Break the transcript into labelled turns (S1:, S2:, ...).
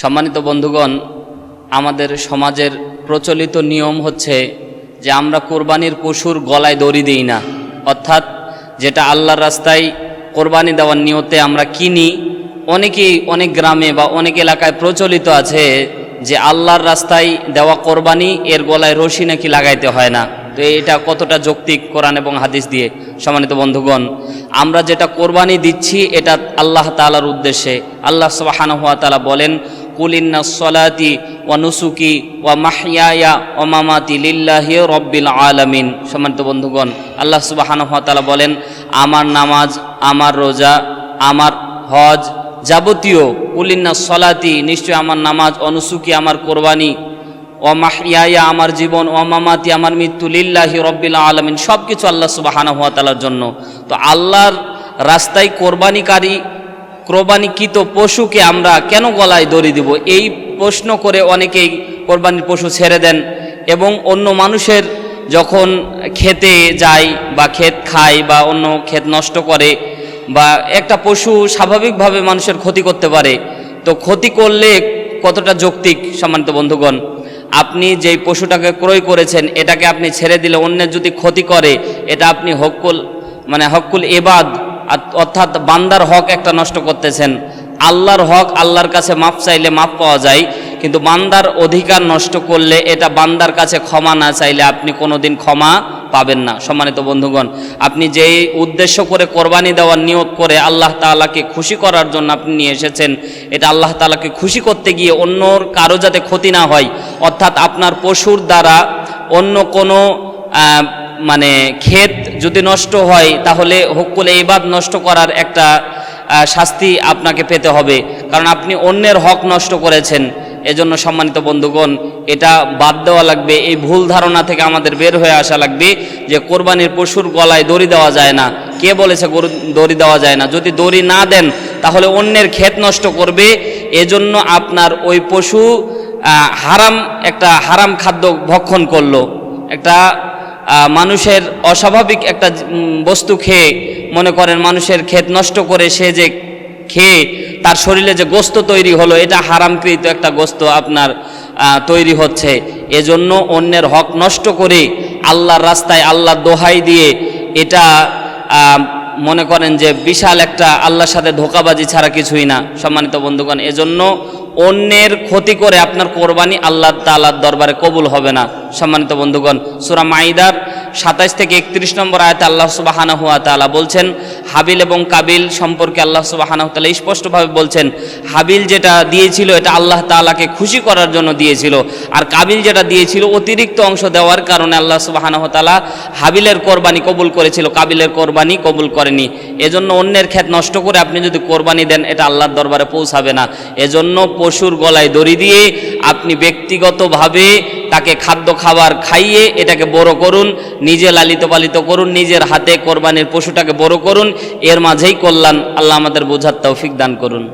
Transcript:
S1: সম্মানিত বন্ধুগণ, আমাদের সমাজের প্রচলিত নিয়ম হচ্ছে যে আমরা কোরবানির পশুর গলায় দড়ি দিই না। অর্থাৎ যেটা আল্লাহর রাস্তায় কোরবানি দেওয়ার নিয়তে আমরা কিনি, অনেকেই অনেক গ্রামে বা অনেক এলাকায় প্রচলিত আছে যে আল্লাহর রাস্তায় দেওয়া কোরবানি এর গলায় রশি নাকি লাগাইতে হয় না। তো এটা কতটা যৌক্তিক কোরআন এবং হাদিস দিয়ে? সম্মানিত বন্ধুগণ, আমরা যেটা কোরবানি দিচ্ছি, এটা আল্লাহ তালার উদ্দেশ্যে। আল্লাহ তালা বলেন কুলিন্না সলাতি ওয়া নুসুকি ওয়া মাহিয়ায়া ও মামাতি লিল্লাহি রব্বিল আলামিন। সম্মানিত বন্ধুগণ, আল্লাহ সুবাহানহুয়া তালা বলেন, আমার নামাজ, আমার রোজা, আমার হজ যাবতীয় কুলিন্না সলাতি নিশ্চয় আমার নামাজ, অনুসুকি আমার কোরবানি ও মাহিয়ায়া আমার জীবন ও মামাতি আমার মৃত্যু, লিল্লাহি রব্বিল আলমিন সব কিছু আল্লাহ সুবাহানা জন্য। তো আল্লাহর রাস্তায় কোরবানিকারী কোরবানিকৃত পশুকে আমরা কেন গলায় দড়ি দিব? এই প্রশ্ন করে অনেকেই কোরবানির পশু ছেড়ে দেন এবং অন্য মানুষের যখন খেতে যায় বা ক্ষেত খায় বা অন্য ক্ষেত নষ্ট করে বা একটা পশু স্বাভাবিকভাবে মানুষের ক্ষতি করতে পারে, তো ক্ষতি করলে কতটা যৌক্তিক সম্মানিত বন্ধুগণ? আপনি যেই পশুটাকে ক্রয় করেছেন, এটাকে আপনি ছেড়ে দিলে অন্যের যদি ক্ষতি করে, এটা আপনি হকুল মানে হকুল এবাদ অর্থাৎ বান্দার হক একটা নষ্ট করতেছেন। আল্লাহর হক আল্লাহর কাছে মাপ চাইলে মাপ পাওয়া যায়, কিন্তু বান্দার অধিকার নষ্ট করলে এটা বান্দার কাছে ক্ষমা না চাইলে আপনি কোনোদিন ক্ষমা পাবেন না। সম্মানিত বন্ধুগণ, আপনি যেই উদ্দেশ্য করে কোরবানি দেওয়ার নিয়ত করে আল্লাহ তাআলাকে খুশি করার জন্য আপনি নিয়ে এসেছেন, এটা আল্লাহ তাআলাকে খুশি করতে গিয়ে অন্যর কারও যাতে ক্ষতি না হয়, অর্থাৎ আপনার পশুর দ্বারা অন্য কোনো মানে ক্ষেত যদি নষ্ট হয়, তাহলে হকুল ইবাদ নষ্ট করার একটা শাস্তি আপনাকে পেতে হবে। কারণ আপনি অন্যের হক নষ্ট করেছেন। এজন্য সম্মানিত বন্ধুগণ, এটা বাদ দেওয়া লাগবে। এই ভুল ধারণা থেকে আমাদের বের হয়ে আসা লাগবে যে কোরবানির পশুর গলায় দড়ি দেওয়া যায় না। কে বলেছে গরু, দড়ি দেওয়া যায় না? যদি দড়ি না দেন, তাহলে অন্যের ক্ষেত নষ্ট করবে। এজন্য আপনার ওই পশু হারাম, একটা হারাম খাদ্য ভক্ষণ করল। একটা মানুষের অস্বাভাবিক একটা বস্তু খেয়ে, মনে করেন মানুষের ক্ষেত নষ্ট করে সে যে খেয়ে, তার শরীরে যে গোস্ত তৈরি হলো, এটা হারামকৃত একটা গোস্ত আপনার তৈরি হচ্ছে। এজন্য অন্যের হক নষ্ট করে আল্লাহর রাস্তায় আল্লাহর দোহাই দিয়ে এটা মনে করেন যে বিশাল একটা আল্লাহর সাথে ধোকাবাজি ছাড়া কিছুই না, সম্মানিত বন্ধুগণ। এজন্য অন্যের ক্ষতি করে আপনার কোরবানি আল্লাহ তাল্লাহ দরবারে কবুল হবে না। সম্মানিত বন্ধুগণ, সুরা মাইদার সাতাইশ থেকে একত্রিশ নম্বর আয়তে আল্লাহ সুবাহানা হুয়া তাআলা বলছেন, হাবিল এবং কাবিল সম্পর্কে আল্লাহ সুবাহানা তাআলা স্পষ্টভাবে বলছেন, হাবিল যেটা দিয়েছিল এটা আল্লাহ তাআলাকে খুশি করার জন্য দিয়েছিল, আর কাবিল যেটা দিয়েছিল অতিরিক্ত অংশ দেওয়ার কারণে আল্লাহ সুবাহানা তাআলা হাবিলের কোরবানি কবুল করেছিল, কাবিলের কোরবানি কবুল করেনি। এজন্য অন্যের ক্ষেত নষ্ট করে আপনি যদি কোরবানি দেন, এটা আল্লাহর দরবারে পৌঁছাবে না। এজন্য পশুর গলায় দড়ি দিয়ে আপনি ব্যক্তিগতভাবে তাকে খাদ্য খাবার খাইয়ে এটাকে বড় করুন, নিজে লালিত পালিত করুন, নিজের হাতে কোরবানির পশুটাকে বড় করুন, এর মাঝেই কল্যাণ আল্লাহ আমাদের বোঝার তৌফিক দান করুন।